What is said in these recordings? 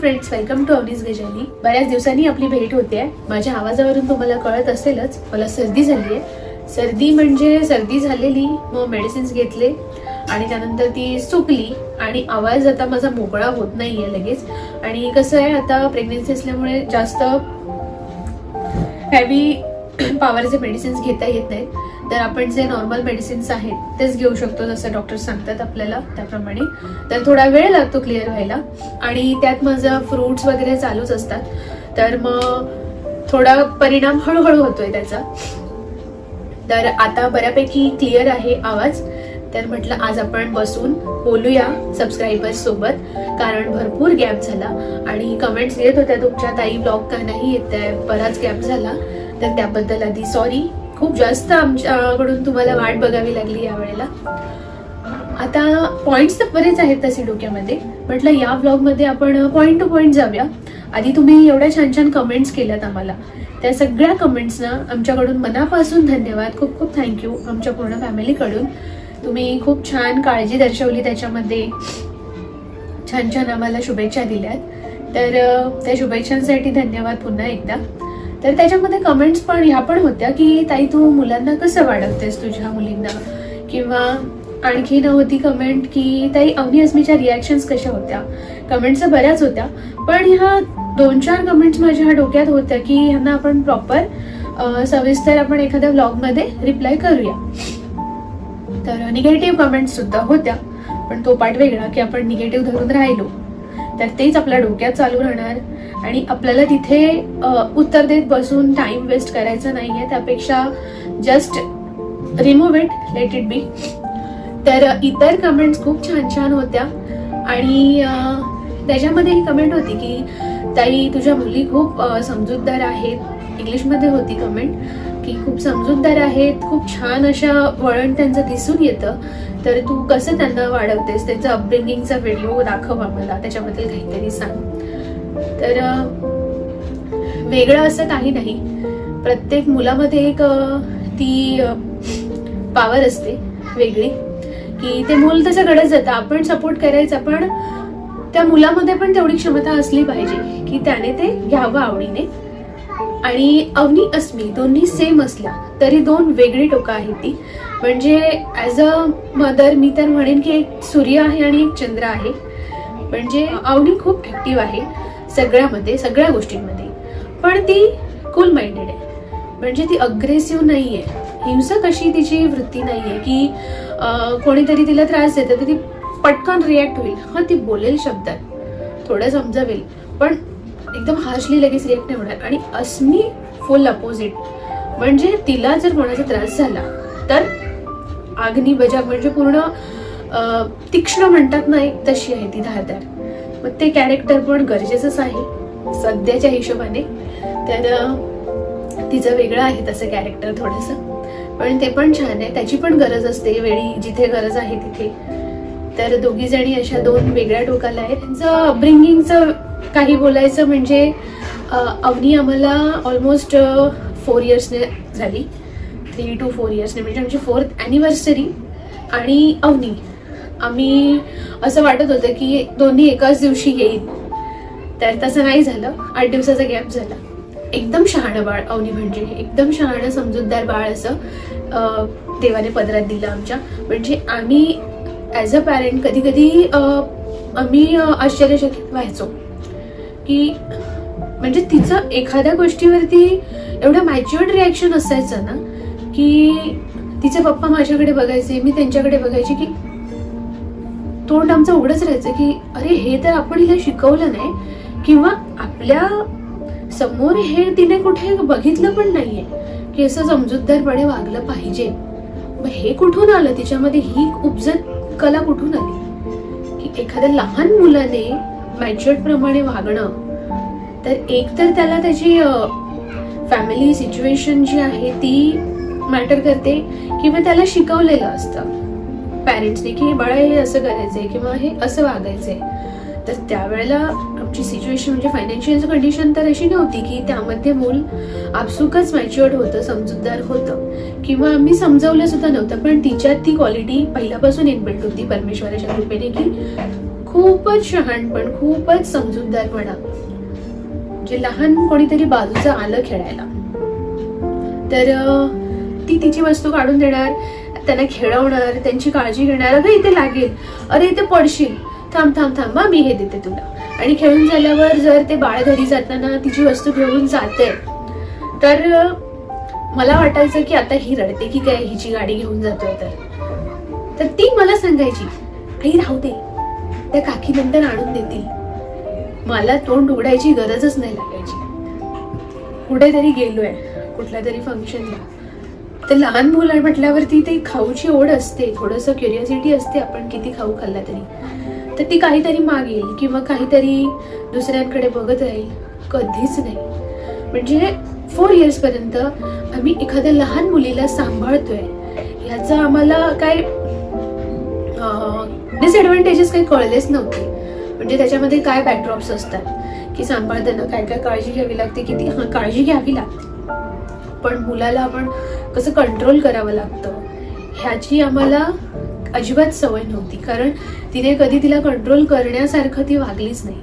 Friends welcome to अवनीस गजाली बऱ्याच दिवसांनी आपली भेट होते माझ्या आवाजावरून तुम्हाला कळत असेलच. मला सर्दी झाली आहे सर्दी म्हणजे सर्दी झालेली मग मेडिसिन्स घेतले आणि त्यानंतर ती सुकली आणि आवाज आता माझा मोकळा होत नाही आहे लगेच. आणि कसं आहे आता प्रेग्नेन्सी असल्यामुळे जास्त हॅवी पॉवरचे मेडिसिन्स घेता येत नाहीत. तर आपण जे नॉर्मल मेडिसिन्स आहेत तेच घेऊ शकतो जसं डॉक्टर सांगतात आपल्याला त्याप्रमाणे. तर थोडा वेळ लागतो क्लिअर व्हायला. आणि त्यात माझं फ्रुट्स वगैरे चालूच असतात. तर मग थोडा परिणाम हळूहळू होतोय त्याचा. तर आता बऱ्यापैकी क्लिअर आहे आवाज. तर म्हटलं आज आपण बसून बोलूया सबस्क्रायबर्स सोबत. कारण भरपूर गॅप झाला. आणि कमेंट्स येत होत्या तुमच्या. ताई ब्लॉग का नाही येत आहे. बराच गॅप झाला. तर त्याबद्दल आधी सॉरी खूप जास्त आमच्याकडून तुम्हाला वाट बघावी लागली यावेळेला. आता पॉईंट्स तर बरेच आहेत तसे डोक्यामध्ये म्हटलं या ब्लॉगमध्ये आपण पॉईंट टू पॉईंट जाऊया. आधी तुम्ही एवढ्या छान छान कमेंट्स केल्यात आम्हाला. त्या सगळ्या कमेंट्सना आमच्याकडून मनापासून धन्यवाद. खूप खूप थँक्यू आमच्या पूर्ण फॅमिलीकडून तुम्ही खूप छान काळजी दर्शवली त्याच्यामध्ये. छान छान आम्हाला शुभेच्छा दिल्यात. तर त्या शुभेच्छांसाठी धन्यवाद पुन्हा एकदा. तर त्याच्यामध्ये कमेंट्स पण ह्या पण होत्या की ताई तू मुलांना कसं वाढवतेस तुझ्या मुलींना? किंवा आणखी होती कमेंट की ताई अवनी अस्मीच्या रिॲक्शन्स कशा होत्या? कमेंट्स बऱ्याच होत्या पण ह्या दोन चार कमेंट्स माझ्या डोक्यात होत्या की ह्यांना आपण प्रॉपर सविस्तर आपण एखाद्या व्लॉगमध्ये रिप्लाय करूया. तर निगेटिव्ह कमेंट्स सुद्धा होत्या पण तो पाठ वेगळा की आपण निगेटिव्ह धरून राहिलो. तर तेच आपल्या डोक्यात चालू राहणार. आणि आपल्याला तिथे उत्तर देत बसून टाइम वेस्ट करायचा आहे त्यापेक्षा just remove it let it be तर इतर कमेंट्स खूप छान छान होत्या. आणि त्याच्यामध्ये ही कमेंट होती की ताई तुझ्या मुली खूप समजूतदार आहेत. इंग्लिशमध्ये होती कमेंट की खूप समजूतदार आहेत खूप छान अशा वळण त्यांचं दिसून येतं. तर तू कसं त्यांना वाढवतेस? त्यांचं अपब्रिंगिंगचा व्हिडिओ दाखव आम्हाला. त्याच्याबद्दल काहीतरी सांग. तर वेगळं असं काही नाही. प्रत्येक मुलामध्ये एक ती पावर असते वेगळी. की ते मूल तसं घडत जातं. आपण सपोर्ट करायचा पण त्या मुलामध्ये पण तेवढी क्षमता असली पाहिजे की त्याने ते घ्यावं आवडीने. आणि अवनी अस्मी दोन्ही सेम असल्या तरी दोन वेगळी टोकं आहेत ती. म्हणजे ॲज अ मदर मी तर म्हणेन की एक सूर्य आहे आणि एक चंद्र आहे. म्हणजे अवनी खूप ॲक्टिव्ह आहे सगळ्यामध्ये सगळ्या गोष्टींमध्ये. पण ती कूल माइंडेड आहे. म्हणजे ती अग्रेसिव्ह नाही आहे हिंसक अशी तिची वृत्ती नाही आहे की कोणीतरी तिला त्रास देतं तर ती पटकन रिॲक्ट होईल. हा ती बोलेल शब्दात. थोडं समजावेल. पण एकदम हार्शली लगेच रिॲक्ट नाही होणार. आणि अस्मी फुल अपोजिट म्हणजे तिला जर कोणाचा त्रास झाला तर आग्नी बजाव म्हणजे पूर्ण तीक्ष्ण म्हणतात ना एक तशी आहे ती धारदार. मग ते कॅरेक्टर पण गरजेचंच आहे सध्याच्या हिशोबाने. तर तिचं वेगळं आहे तसं कॅरेक्टर थोडंसं. पण ते पण छान आहे त्याची पण गरज असते वेळी जिथे गरज आहे तिथे. तर दोघी जणी अशा दोन वेगळ्या टोकाला आहेत. त्यांचं अपब्रिंगिंगचं काही बोलायचं म्हणजे अवनी आम्हाला ऑलमोस्ट फोर इयर्सने झाली. थ्री टू फोर इयर्सने म्हणजे आमची फोर्थ ॲनिव्हर्सरी आणि अवनी. आम्ही असं वाटत होतं की दोन्ही एकाच दिवशी येईल. तर तसं नाही झालं. आठ दिवसाचा गॅप झाला. एकदम शहाणं बाळ अवनी म्हणजे. एकदम शहाणं समजूतदार बाळ असं देवाने पदरात दिलं आमच्या. म्हणजे आम्ही ॲज अ पॅरेंट कधी कधी आम्ही आश्चर्यचकित व्हायचो. की म्हणजे तिचं एखाद्या गोष्टीवरती एवढं मॅच्युअर्ड रिॲक्शन असायचं ना की तिचे पप्पा माझ्याकडे बघायचे मी त्यांच्याकडे बघायचे की तोंड आमचं उघडच राहायचं की अरे हे तर आपण हिला शिकवलं नाही किंवा आपल्यासमोर हे तिने कुठे बघितलं पण नाहीये की असं समजूतदारपणे वागलं पाहिजे. मग हे कुठून आलं? तिच्यामध्ये ही उपजत कला कुठून आली? की एखाद्या लहान मुलाने मॅच्युअर्ड प्रमाणे वागणं तर एक तर त्याला त्याची फॅमिली सिच्युएशन जी आहे ती मॅटर करते किंवा त्याला शिकवलेलं असतं. पॅरेंट्सने की बाळा हे असं करायचंय किंवा हे असं वागायचंय. तर त्यावेळेला आमची सिच्युएशन म्हणजे फायनान्शियल कंडिशन तर अशी नव्हती की त्यामध्ये मूल आपसुकच मॅच्युअर्ड होतं समजूतदार होतं. किंवा आम्ही समजवलं सुद्धा नव्हतं पण तिच्यात ती क्वालिटी पहिल्यापासून इनबिल्ट होती परमेश्वराच्या कृपेने की खूपच शहाणपण खूपच समजूतदारपणा. म्हणजे लहान कोणीतरी बाजूचं आलं खेळायला. तर ती तिची वस्तू काढून देणार त्यांना खेळवणार त्यांची काळजी घेणार अगं इथे लागेल. अरे इथे पडशील. थांब थांब थांब मी हे देते तुला. आणि खेळून झाल्यावर जर ते बाळ घरी जाताना तिची वस्तू घेऊन जाते तर मला वाटायचं की आता ही रडते की काय हिची गाडी घेऊन जातोय तर. तर ती मला सांगायची आई राहू दे. त्या काकी नंतर आणून देतील. मला तोंड उघडायची गरजच नाही लागायची. कुठेतरी गेलोय कुठल्या तरी फंक्शनला तर लहान मुलं म्हटल्यावरती ते खाऊची ओढ असते थोडंसं क्युरियोसिटी असते आपण किती खाऊ खाल्ला तरी. तर ती काहीतरी मागेल किंवा काहीतरी दुसऱ्यांकडे बघत राहील कधीच नाही. म्हणजे फोर इयर्स पर्यंत आम्ही एखाद्या लहान मुलीला सांभाळतोय याचा आम्हाला काय डिसएडव्हान्टेजेस काही कळलेच नव्हते. म्हणजे त्याच्यामध्ये काय बॅकड्रॉप्स असतात? की सांभाळताना काय काय काळजी घ्यावी लागते? किती? हा काळजी घ्यावी लागते. पण मुलाला आपण कसं कंट्रोल करावं लागतं? ह्याची आम्हाला अजिबात सवय नव्हती. कारण तिने कधी तिला कंट्रोल करण्यासारखं ती वागलीच नाही.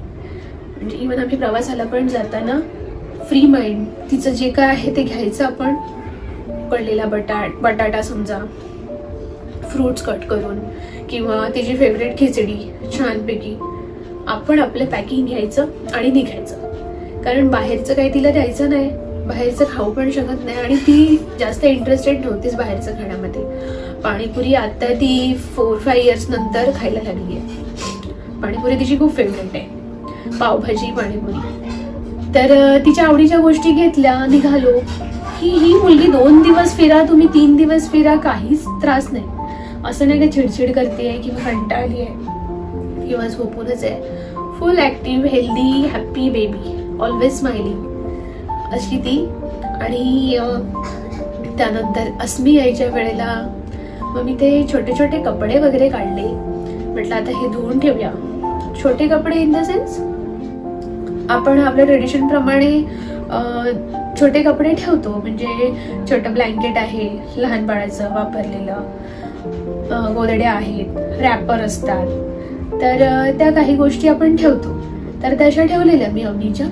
म्हणजे इवन आम्ही प्रवासाला पण जाताना फ्री माइंड तिचं जे काय आहे ते घ्यायचं आपण. पडलेला बटाट बटाटा समजा फ्रूट्स कट करून किंवा तिची फेवरेट खिचडी छानपैकी. आपण आपलं पॅकिंग घ्यायचं आणि निघायचं. कारण बाहेरचं काही तिला द्यायचं नाही. बाहेरचं खाऊ पण शकत नाही आणि ती जास्त इंटरेस्टेड नव्हतीच बाहेरचं खाण्यामध्ये. पाणीपुरी आता ती फोर फाय इयर्स नंतर खायला लागली आहे. पाणीपुरी तिची खूप फेवरेट आहे. पावभाजी पाणीपुरी. तर तिच्या आवडीच्या गोष्टी घेतल्या निघालो. की ही मुलगी दोन दिवस फिरा तुम्ही तीन दिवस फिरा काहीच त्रास नाही. असं नाही का चिडचिड करते किंवा कंटाळली आहे किंवा झोपूनच आहे full active healthy happy baby always smiling अशी ती आणि त्यानंतर अस्मी यायच्या वेळेला मग मी ते छोटे छोटे कपडे वगैरे काढले. म्हटलं आता हे धुवून ठेवूया. छोटे कपडे इन द सेन्स आपण आपल्या ट्रेडिशनप्रमाणे छोटे कपडे ठेवतो. म्हणजे छोटं ब्लँकेट आहे लहान बाळाचं वापरलेलं गोदड्या आहेत रॅपर असतात. तर त्या काही गोष्टी आपण ठेवतो. तर त्याच्या ठेवलेल्या मी अवनीच्या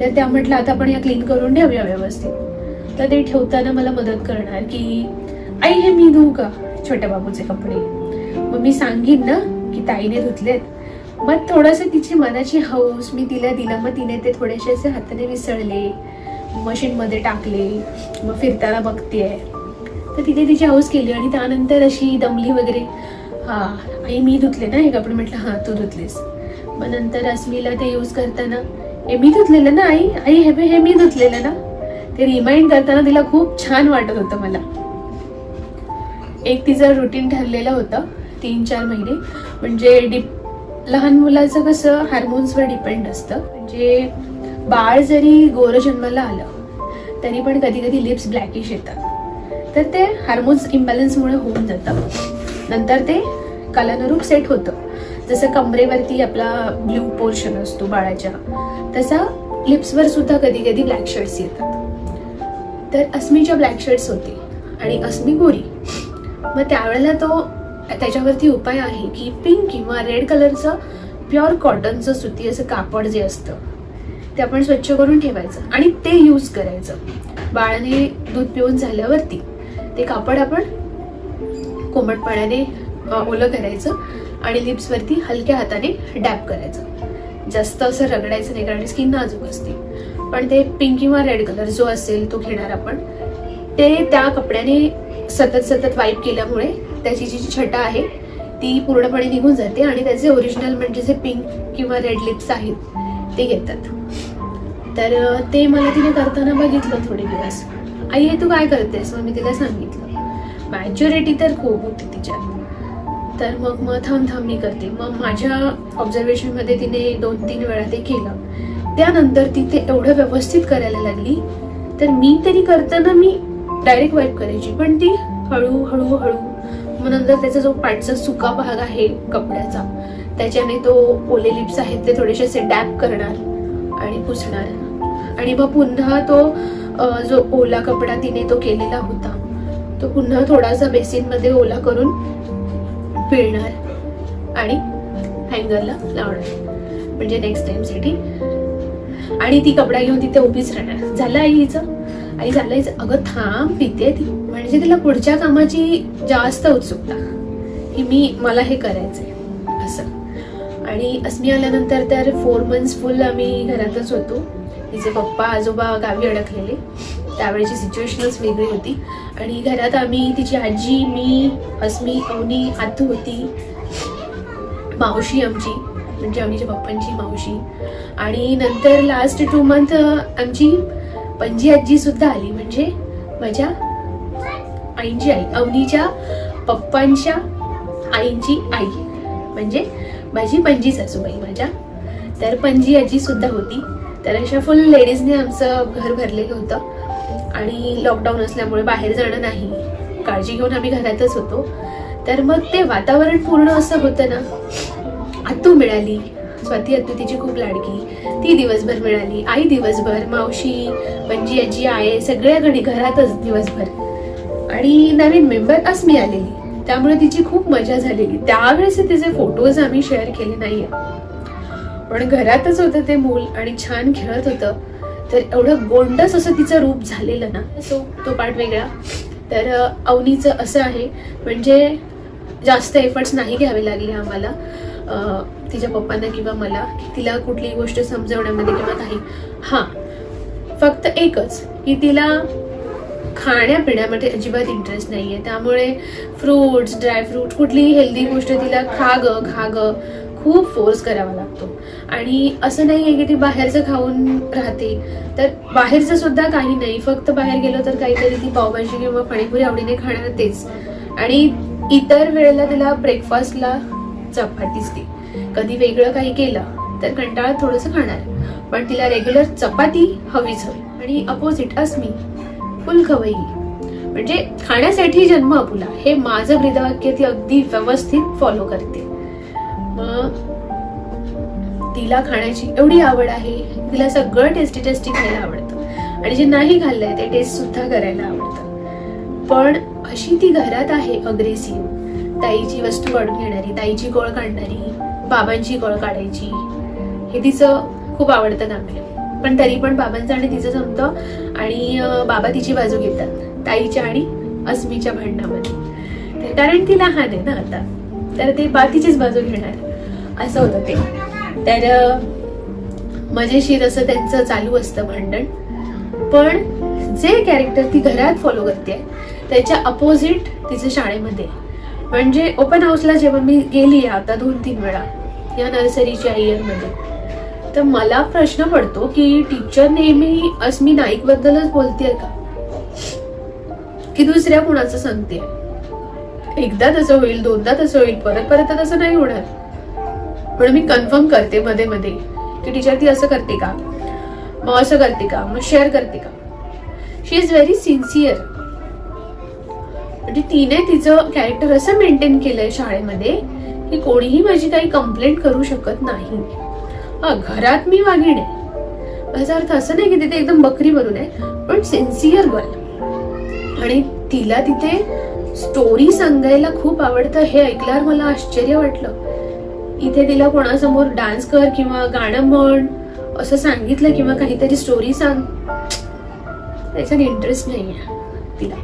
तर त्या म्हटलं आता आपण या क्लीन करून ठेवूया व्यवस्थित. तर ते ठेवताना मला मदत करणार की आई हे मी धुवू का छोट्या बाबूचे कपडे? मग मी सांगीन ना की ताईने धुतलेत. मग थोडंसं तिची मनाची हौस मी तिला दिलं. मग तिने ते थोडेसे असे हाताने विसळले. मशीनमध्ये टाकले. मग फिरताना बघते तर तिने तिची हौस केली आणि त्यानंतर अशी दमली वगैरे. हां आई मी धुतले ना हे कपडे. म्हटलं हां तू धुतलीस. मग नंतर अस्मीला ते यूज करताना हे मी धुतलेलं ना आई? आई हे हे मी धुतलेलं ना. ते रिमाइंड करताना तिला खूप छान वाटत होतं मला. एक तिचं रुटीन ठरलेलं होतं तीन चार महिने. म्हणजे डिप लहान मुलाचं कसं हार्मोन्सवर डिपेंड असतं. म्हणजे बाळ जरी गोर जन्माला आलं तरी पण कधी कधी लिप्स ब्लॅकिश येतात. तर ते हार्मोन्स इम्बॅलन्समुळे होऊन जातं. नंतर ते कालानुरूप सेट होतं. जसं कमरेवरती आपला ब्ल्यू पोर्शन असतो बाळाच्या तसा लिप्सवर सुद्धा कधी कधी ब्लॅक शर्ट्स येतात. तर अस्मीच्या ब्लॅक शर्ट्स होते आणि अस्मी गोरी. मग त्यावेळेला तो त्याच्यावरती उपाय आहे की पिंक किंवा रेड कलरचं प्युअर कॉटनचं सुती असं कापड जे असतं ते आपण स्वच्छ करून ठेवायचं आणि ते यूज करायचं. बाळाने दूध पिऊन झाल्यावरती ते कापड आपण कोमट पाण्याने ओलं करायचं आणि लिप्सवरती हलक्या हाताने डॅप करायचं. जास्त असं रगडायचं नाही कारण स्किन नाजूक असते. पण ते पिंक किंवा रेड कलर जो असेल तो घेणार आपण. ते त्या कपड्याने सतत सतत वाईप केल्यामुळे त्याची जी छटा आहे ती पूर्णपणे निघून जाते आणि त्याचे ओरिजिनल म्हणजे जे पिंक किंवा रेड लिप्स आहेत ते येतात तर ते मला तिने करताना बघितलं थोडे दिवस. आई हे तू काय करतेस? मग मी तिला सांगितलं. मॅच्युरिटी तर खूप होती तिच्यात. तर मग मग थांब मी करते. मग माझ्या ऑब्झर्वेशनमध्ये तिने दोन तीन वेळा ते केलं. त्यानंतर ती ते एवढं व्यवस्थित करायला लागली. तर मी तरी करताना मी डायरेक्ट वाईप करायची. पण ती हळू हळू हळू मग नंतर त्याचा जो पाठचा सुका भाग आहे कपड्याचा त्याच्याने तो ओले लिप्स आहेत ते थोडेसे असे डॅप करणार आणि पुसणार. आणि मग पुन्हा तो जो ओला कपडा तिने तो केलेला होता. तो पुन्हा थोडासा बेसिनमध्ये ओला करून पिळणार आणि हँगरला लावणार. म्हणजे नेक्स्ट टाइमसाठी आणि ती कपडा घेऊन तिथे उभीच राहणार. झालं आई हिचं? आई झालं हिचं. अगं थांब पिते ती. म्हणजे तिला पुढच्या कामाची जास्त उत्सुकता. की मी मला हे करायचंय. असं. आणि अस्मी आल्यानंतर तर फोर मंथ्स फुल आम्ही घरातच होतो. तिचे पप्पा आजोबा गावी अडकलेले. त्यावेळेची सिच्युएशनच वेगळी होती. आणि घरात आम्ही तिची आजी मी अस्मी अवनी आतू होती. मावशी आमची म्हणजे अवनीच्या पप्पांची मावशी. आणि नंतर लास्ट टू मंथ आमची पणजी आजी सुद्धा आली. म्हणजे माझ्या आईंची आई अवनीच्या पप्पांच्या आईंची आई. म्हणजे माझी पणजी सासूबाई माझ्या. तर पणजी आजी सुद्धा होती. तर अशा फुल लेडीजने आमचं घर भरलेलं होतं. आणि लॉकडाऊन असल्यामुळे बाहेर जाणं नाही. काळजी घेऊन आम्ही घरातच होतो. तर मग ते वातावरण पूर्ण असं होतं ना आतू मिळाली. स्वाती आतू तिची खूप लाडकी. ती दिवसभर मिळाली. आई दिवसभर मावशी पणजी आजी आहे सगळ्याकडे घरातच दिवसभर. आणि नवीन मेंबर अस्मी आलेली त्यामुळे तिची खूप मजा झालेली. त्यावेळेस तिचे फोटोज आम्ही शेअर केले नाही पण घरातच होतं ते मूल आणि छान खेळत होतं. तर एवढं गोंडस असं तिचं रूप झालेलं ना सो तो पार्ट वेगळा. तर अवनीचं असं आहे म्हणजे जास्त एफर्ट्स नाही घ्यावे लागले आम्हाला तिच्या पप्पांना किंवा मला तिला कुठलीही गोष्ट समजवण्यामध्ये किंवा काही. हां फक्त एकच की तिला खाण्यापिण्यामध्ये अजिबात इंटरेस्ट नाही आहे त्यामुळे फ्रूट्स ड्रायफ्रूट कुठलीही हेल्दी गोष्ट तिला खा ग खा ग खूप फोर्स करावा लागतो. आणि असं नाही आहे की ती बाहेरचं खाऊन राहते. तर बाहेरचं सुद्धा काही नाही. फक्त बाहेर गेलो तर काहीतरी ती पावभाजी किंवा पाणीपुरी आवडीने खाणार तेच. आणि इतर वेळेला तिला ब्रेकफास्टला चपातीच दे. कधी वेगळं काही केलं तर कंटाळा थोडंसं खाणार. पण तिला रेग्युलर चपाती हवीच हवी. आणि अपोजिट अस्मी फुल खवई म्हणजे खाण्यासाठी जन्म अपुला. हे माझं ब्रीदवाक्य ती अगदी व्यवस्थित फॉलो करते. मग तिला खाण्याची एवढी आवड आहे. तिला सगळं टेस्टी टेस्टी खायला आवडतं. आणि जे नाही खाल्लंय ते टेस्ट सुद्धा करायला आवडतं. पण अशी ती घरात आहे अग्रेसिव्ह ताईची वस्तू काढून घेणारी ताईची गोळ काढणारी बाबांची गोळ काढायची. हे तिचं खूप आवडतं काम आहे. पण तरी पण बाबांचं आणि तिचं जमतं आणि बाबा तिची बाजू घेतात. ताईच्या आणि अस्मीच्या भांडणामध्ये. कारण ती लहान आहे ना आता. तर ते बातीचीच बाजू घेणार. असं होतं ते. तर मजेशीर असं त्यांचं चालू असतं भांडण. पण जे कॅरेक्टर ती घरात फॉलो करते त्याच्या अपोजिट तिचं शाळेमध्ये. म्हणजे ओपन हाऊसला जेव्हा मी गेली आता दोन तीन वेळा या नर्सरीच्या इयरमध्ये तर मला प्रश्न पडतो की टीचर नेहमी अस्मी नाईक बद्दलच बोलतेय का? की दुसऱ्या कुणाचं सांगते एकदा तसं होईल दोनदा तसं होईल परत परत तसं नाही होणार. म्हणून मी कन्फर्म करते मध्ये मध्ये. की टीचर ती असं करते का? मग असं करते का? मग शेअर करते का? शी इज व्हेरी सिन्सिअर म्हणजे तिने तिचं कॅरेक्टर असं मेंटेन केलंय शाळेमध्ये की कोणीही माझी काही कंप्लेंट करू शकत नाही. हा घरात मी वागीण आहे. माझा अर्थ असं नाही की तिथे एकदम बकरी बनून आहे पण सिन्सिअर गर्ल आणि तिला तिथे स्टोरी सांगायला खूप आवडतं हे ऐकल्यावर मला आश्चर्य वाटलं. इथे तिला कोणासमोर डान्स कर किंवा गाणं म्हण असं सांगितलं किंवा काहीतरी स्टोरी सांग. त्याच्यात इंटरेस्ट नाही आहे तिला.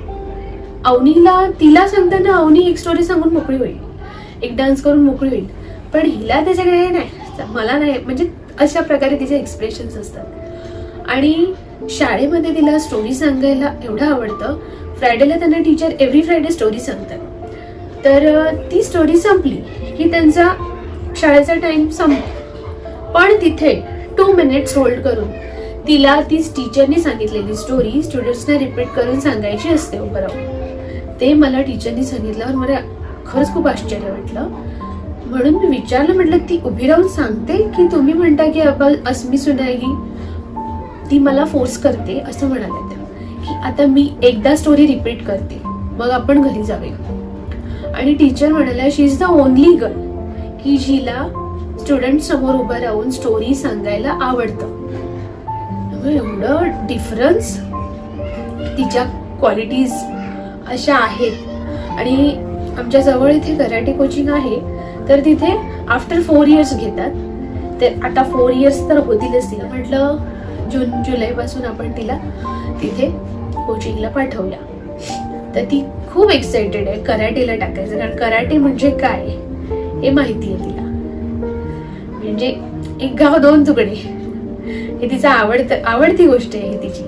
अवनीला तिला सांगताना अवनी एक स्टोरी सांगून मोकळी होईल. एक डान्स करून मोकळी होईल. पण हिला त्याच्याकडे नाही. मला नाही. म्हणजे अशा प्रकारे तिचे एक्सप्रेशन्स असतात. आणि शाळेमध्ये तिला स्टोरी सांगायला एवढं आवडतं. फ्रायडेला त्यांना टीचर एव्हरी फ्रायडे स्टोरी सांगतात. तर ती स्टोरी संपली की त्यांचा शाळेचा टाइम संप. पण तिथे टू मिनिट्स होल्ड करून तिला ती टीचरनी सांगितलेली स्टोरी स्टुडंट्सने रिपीट करून सांगायची असते उभं ते मला टीचरनी सांगितल्यावर मला खरंच खूप आश्चर्य वाटलं. म्हणून मी विचारलं म्हटलं ती उभी राहून सांगते की तुम्ही म्हणता की अबल अस्मी सुनायगी? ती मला फोर्स करते असं म्हणाल्या त्या. की आता मी एकदा स्टोरी रिपीट करते मग आपण घरी जाऊया. आणि टीचर म्हणाल्या she is the only girl की जिला स्टुडंट समोर उभं राहून स्टोरी सांगायला आवडतं. एवढं डिफरन्स तिच्या क्वालिटीज अशा आहेत. आणि आमच्या जवळ इथे कराटे कोचिंग आहे. तर तिथे आफ्टर फोर इयर्स घेतात. तर आता फोर इयर्स तर होतीलच तिला. म्हटलं जून जुलैपासून आपण तिला तिथे कोचिंगला पाठवला तर ती खूप एक्सायटेड आहे कराटेला टाकायचं. कारण कराटे म्हणजे काय? हे माहिती आहे तिला. म्हणजे एक गाव दोन तुकडे. हे तिचं आवडत आवडती गोष्ट आहे ही तिची.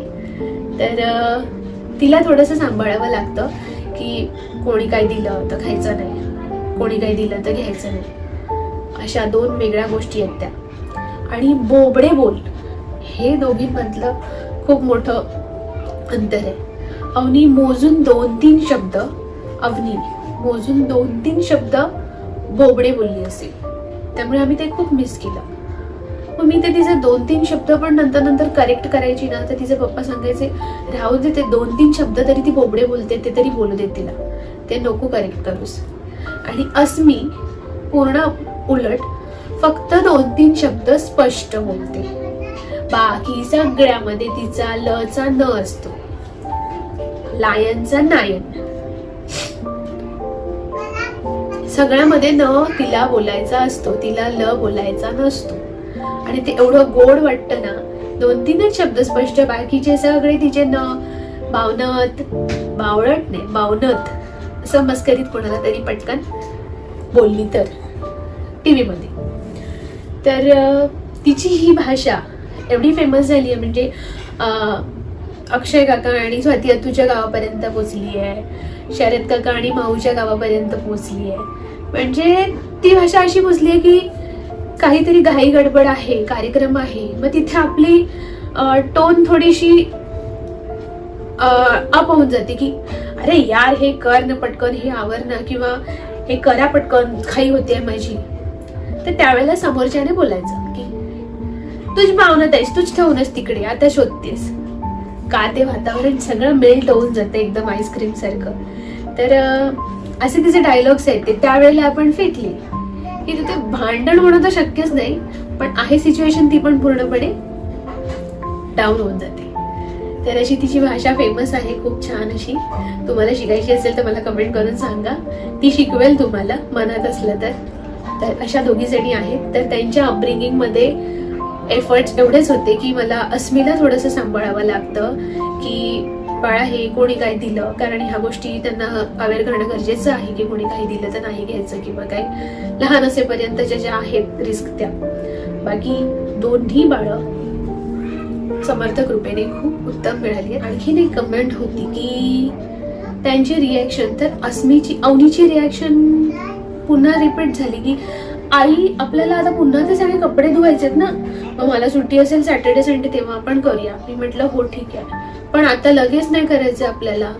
तर तिला थोडंसं सांभाळावं लागतं की कोणी काय दिलं तर खायचं नाही. कोणी काय दिलं तर घ्यायचं नाही. अशा दोन वेगळ्या गोष्टी आहेत त्या. आणि बोबडे बोल हे दोघींमधलं खूप मोठं अंतर आहे. अवनी मोजून दोन तीन शब्द अवनी मोजून दोन तीन शब्द बोबडे बोलली असेल. त्यामुळे आम्ही ते खूप मिस केलं. मग मी ते तिचे दोन तीन शब्द पण नंतर नंतर करेक्ट करायची ना तर तिचे पप्पा सांगायचे राहू दे ते दोन तीन शब्द तरी ती बोबडे बोलते ते तरी बोलू दे तिला. ते नको करेक्ट करूस. आणि अस्मी पूर्ण उलट फक्त दोन तीन शब्द स्पष्ट बोलते. बाकी सगळ्यामध्ये तिचा लचा न असतो. लायनचा नायन. सगळ्यामध्ये न तिला बोलायचा असतो तिला ल बोलायचा नसतो. आणि ते एवढं गोड वाटतं ना दोन तीनच शब्द स्पष्ट बाकीचे सगळे तिचे न बावनत बावळट नाही बावनत असं मस्करीत कोणाला तरी पटकन बोलली तर टी व्हीमध्ये तर तिची ही भाषा एवढी फेमस झाली आहे म्हणजे अक्षय काका आणि स्वाती अतूच्या गावापर्यंत पोचली आहे शरद काका आणि माऊच्या गावापर्यंत पोचली आहे. म्हणजे ती भाषा अशी बुजली आहे की काहीतरी घाई गडबड आहे कार्यक्रम आहे. मग तिथे आपली टोन थोडीशी अप होऊन जाते की अरे यार हे कर ना पटकन हे आवर ना किंवा हे करा पटकन घाई होते माझी. तर त्यावेळेला समोरच्याने बोलायचं की तुझी भावनात आहेस तूच ठेवूनच तिकडे आता शोधतेस. का ते वातावरण सगळं मेल्ट होऊन जातं एकदम आईस्क्रीम सारखं. तर असे तिचे डायलॉग्स आहेत ते त्यावेळेला आपण फेटली की तिथे भांडण होणं तर शक्यच नाही पण आहे सिच्युएशन ती पण पूर्णपणे डाऊन होऊन जाते. तर अशी तिची भाषा फेमस आहे खूप छान अशी. तुम्हाला शिकायची असेल तर मला कमेंट करून सांगा. ती शिकवेल तुम्हाला मनात असलं तर. तर अशा दोघी जणी आहेत. तर त्यांच्या अपब्रिंगिंगमध्ये मध्ये एफर्ट्स एवढेच होते की मला अस्मिला थोडंसं सांभाळावं लागतं की बाळा हे कोणी काय दिलं? कारण ह्या गोष्टी त्यांना अवेअर करणं गरजेचं आहे की कोणी काही दिलं तर नाही घ्यायचं किंवा काय लहान असेपर्यंतच्या ज्या आहेत रिस्क त्या. बाकी दोन्ही बाळं समर्थ कृपेने खूप उत्तम मिळाली आणखीन एक कमेंट होती की त्यांची रिॲक्शन तर अस्मीची अवनीची रिॲक्शन पुन्हा रिपीट झाली की आई आपल्याला आता पुन्हा ते सगळे कपडे धुवायचेत ना? मग मला सुट्टी असेल सॅटर्डे संडे तेव्हा आपण करूया. मी म्हटलं हो ठीक आहे. पण आता लगेच नाही करायचं आपल्याला.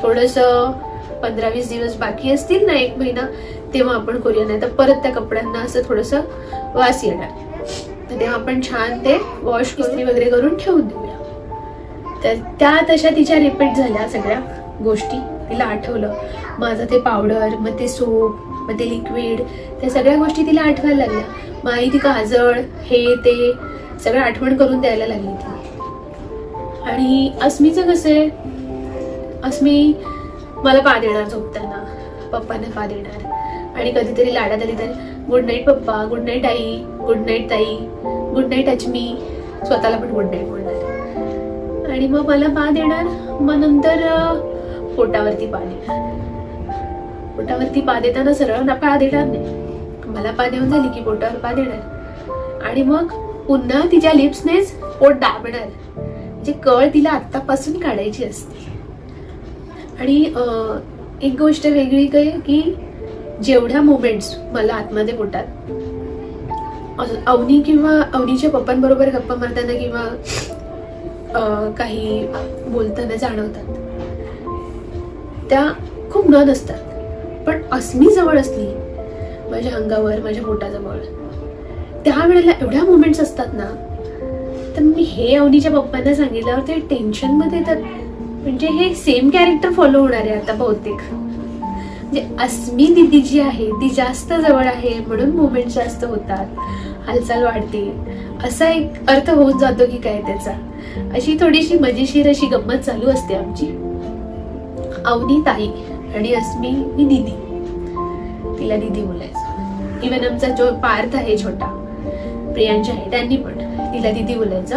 थोडस पंधरा वीस दिवस बाकी असतील ना एक महिना तेव्हा आपण करूया. नाही तर परत त्या कपड्यांना असं थोडस वास येणार. तर तेव्हा आपण छान ते वॉश इस्त्री वगैरे करून ठेवून देऊया. तर त्या तशा तिच्या रिपीट झाल्या सगळ्या गोष्टी. तिला आठवलं. माझं ते पावडर मग ते सोप मग ते लिक्विड त्या सगळ्या गोष्टी तिला आठवायला लागल्या. मग आई ती काजळ हे ते सगळं आठवण करून द्यायला लागली ती. आणि अस्मीचं कसं आहे? अस्मी मला पा देणार झोपताना. पप्पांना पा देणार आणि कधीतरी लाडात आली तर गुड नाईट पप्पा. गुड नाईट आई. गुड नाईट ताई. Good night Ajmi. स्वतःला पण गुड नाईट बोलणार. आणि मग मला पा देणार मग नंतर पोटावरती पा देणार पोटावरती पा देताना सरळ ना पा देणार नाही. मला पा देऊन झाली की पोटावर पा देणार. आणि मग पुन्हा तिच्या लिप्सनेच पोट दाबणार. म्हणजे कळ तिला आत्तापासून काढायची असते. आणि एक गोष्ट वेगळी काय की जेवढ्या मुमेंट्स मला आतमध्ये पोटात अवनी किंवा अवनीच्या पप्पांबरोबर गप्पा मारताना किंवा काही बोलताना जाणवतात. त्या खूप नन असतात. पण अस्मी जवळ असली माझ्या अंगावर माझ्या पोटाजवळ त्यावेळेला एवढ्या मुमेंट्स असतात ना तर मी हे अवनीच्या पप्पांना सांगितल्यावर ते टेन्शनमध्ये येतात. म्हणजे हे सेम कॅरेक्टर फॉलो होणार आहे आता बहुतेक. म्हणजे अस्मी दिदी जी आहे ती जास्त जवळ आहे म्हणून मुवमेंट जास्त होतात. हालचाल वाढते. असा एक अर्थ होऊन जातो की काय त्याचा. अशी थोडीशी मजेशीर अशी गंमत चालू असते आमची. अवनी ताई. आणि अस्मी मी दिदी. तिला दिदी बोलायचं. इवन आमचा जो पार्थ आहे छोटा प्रियांच्या आहे त्यांनी पण तिला दिदी बोलायचं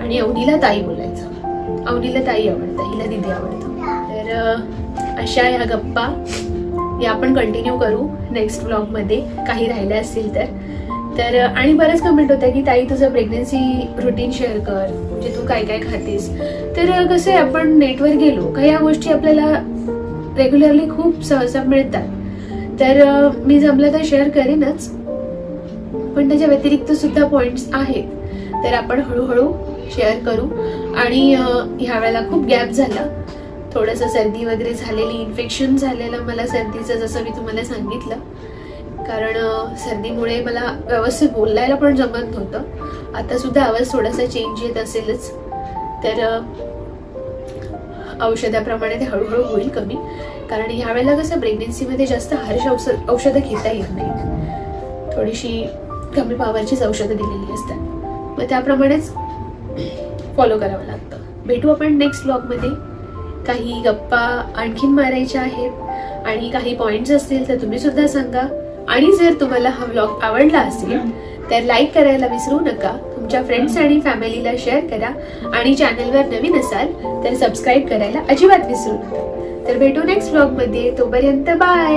आणि अवनीला ताई बोलायचं. अवनीला ताई आवडतं हिला दिदी आवडतं. तर अशा ह्या गप्पा या आपण कंटिन्यू करू नेक्स्ट ब्लॉगमध्ये काही राहिल्या असतील तर. तर आणि बऱ्याच कमेंट होत्या की ताई तुझं प्रेग्नन्सी रुटीन शेअर कर. म्हणजे तू काय काय खातेस? तर कसं आहे आपण नेटवर गेलो का या गोष्टी आपल्याला रेग्युलरली खूप सहसा मिळतात. तर मी जमलं तर शेअर करेनच. पण त्याच्या व्यतिरिक्त सुद्धा पॉइंट्स आहेत. तर आपण हळूहळू शेअर करू. आणि ह्या वेळेला खूप गॅप झाला. थोडंसं सर्दी वगैरे झालेली इन्फेक्शन झालेलं मला सर्दीचं जसं मी तुम्हाला सांगितलं. कारण सर्दीमुळे मला व्यवस्थित बोलायला पण जमत नव्हतं. आता सुद्धा आवाज थोडासा चेंज येत असेलच. तर औषधाप्रमाणे ते हळूहळू होईल कमी. कारण ह्यावेळेला कसं प्रेग्नेन्सीमध्ये जास्त हर्ष औषध औषधं घेता येत नाही थोडीशी कमी पावरचीच औषधं दिलेली असतात. मग त्याप्रमाणेच फॉलो करावं लागतं. भेटू आपण नेक्स्ट ब्लॉगमध्ये काही गप्पा आणखीन मारायच्या आहेत. आणि काही पॉईंट्स असतील तर तुम्ही सुद्धा सांगा. आणि जर तुम्हाला हा व्लॉग आवडला असेल तर लाईक करायला विसरू नका. तुमच्या फ्रेंड्स आणि फॅमिलीला शेअर करा. आणि चॅनलवर नवीन असाल तर सबस्क्राईब करायला अजिबात विसरू नका. तर भेटू नेक्स्ट ब्लॉगमध्ये तोपर्यंत बाय